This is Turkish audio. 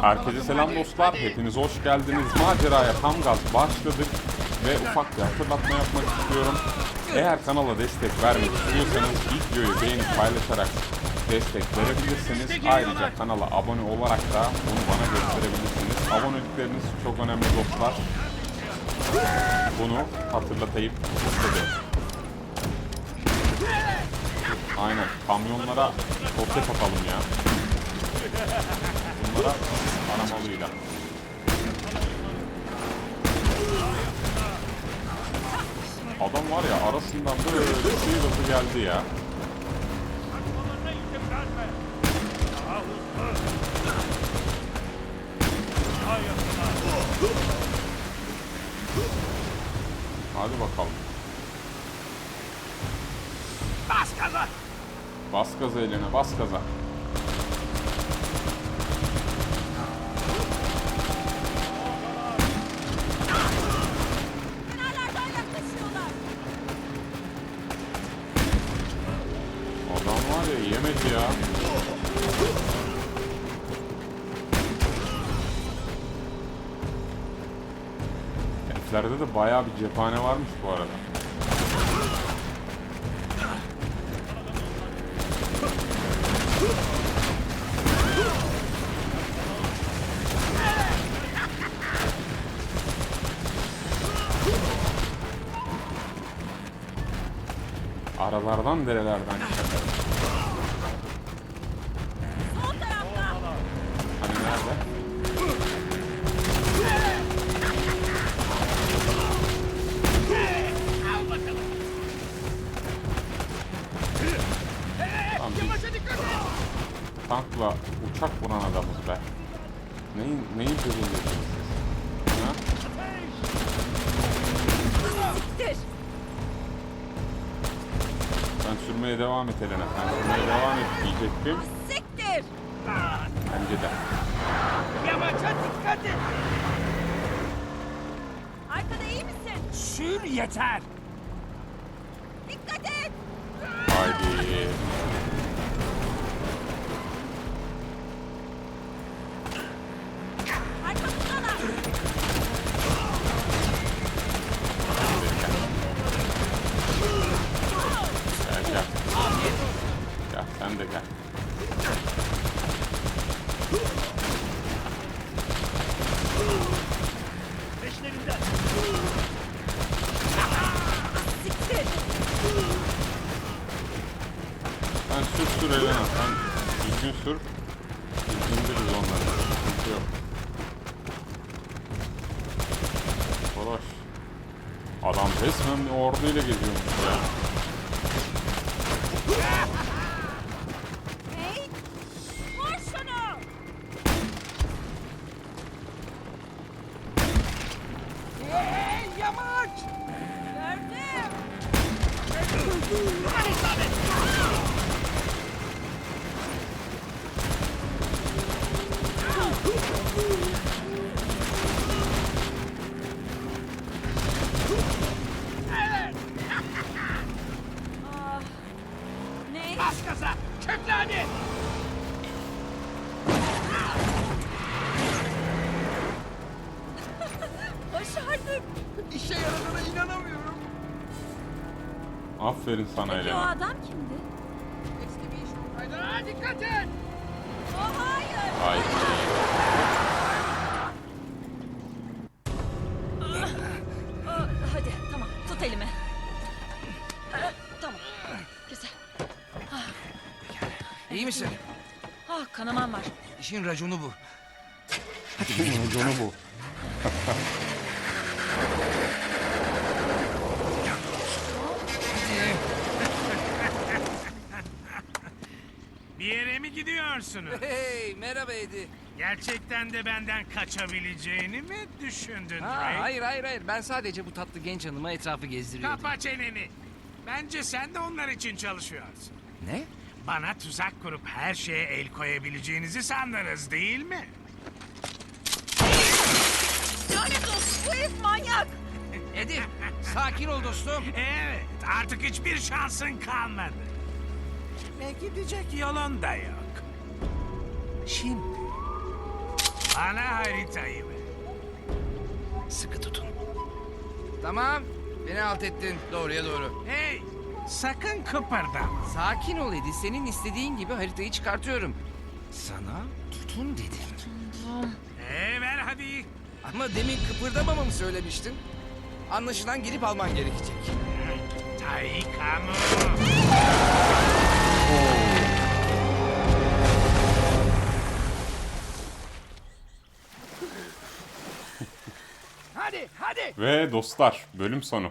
Herkese selam dostlar. Hepiniz hoş geldiniz. Maceraya tam gaz başladık ve ufak bir hatırlatma yapmak istiyorum. Eğer kanala destek vermek istiyorsanız videoyu beğenip paylaşarak destek verebilirsiniz. Ayrıca kanala abone olarak da bunu bana gösterebilirsiniz. Abonelikleriniz çok önemli dostlar. Bunu hatırlatayım istedim. Aynen. Kamyonlara roket atalım ya. Bunlara aramalıyla. Adam var ya arasından böyle sıyrıldı geldi ya. Hadi bakalım. Bas gaza. Bas gaza eline bas gaza. Heriflerde de bayağı bir cephane varmış bu arada. Aralardan derelerden çıkar. Tamam biz Yavaşa dikkat et. tankla uçak vuran adamız be. Neyin, neyin peşindesiniz siz? Ha? Sen sürmeye devam et Elena. Sen sürmeye devam et diyecektim. Siktir. Bence de. Yavaşa dikkat et. Arkada iyi misin? Sür yeter. Dikkat et. Gel. Peşlerinden. Siktir. Sen sür sür Elena. Sen düzgün sür. İndiririz onları. Sıkıntı yok. Arkadaş. Adam resmen orduyla geziyormuş ya. Yamaç. Gördüm. Hadi isabet. Evet. Ah. Ne? Bas gaza. Kökle hadi. Başardık. İşe yaradığına inanamıyorum. Aferin sana Peki o Elena. adam kimdi? Eski bir iş olsaydı. Ha, dikkat et. O hayır. Haydi. Aa, hadi tamam tut elimi. Aa, tamam. Güzel. İyi misin? Ah kanamam var. İşin raconu bu. Raconu bu. Bir yere mi gidiyorsunuz? Hey merhaba Edi. Gerçekten de benden kaçabileceğini mi düşündün Ha, Drake? hayır hayır hayır ben sadece bu tatlı genç hanıma etrafı gezdiriyordum. Kapa çeneni. Bence sen de onlar için çalışıyorsun. Ne? Bana tuzak kurup her şeye el koyabileceğinizi sandınız değil mi? Lanet olsun bu herif manyak. Edi sakin ol dostum. Evet, artık hiçbir şansın kalmadı. Ve gidecek yolun da yok. Şimdi Bana haritayı ver. Sıkı tutun. Tamam. Beni alt ettin. Doğruya doğru. Hey, sakın kıpırdama. Sakin ol Edi. Senin istediğin gibi haritayı çıkartıyorum. Sana tutun dedim. Ama demin kıpırdamamamı söylemiştin. Anlaşılan gelip alman gerekecek. Taikamu. Hadi hadi. Ve dostlar bölüm sonu.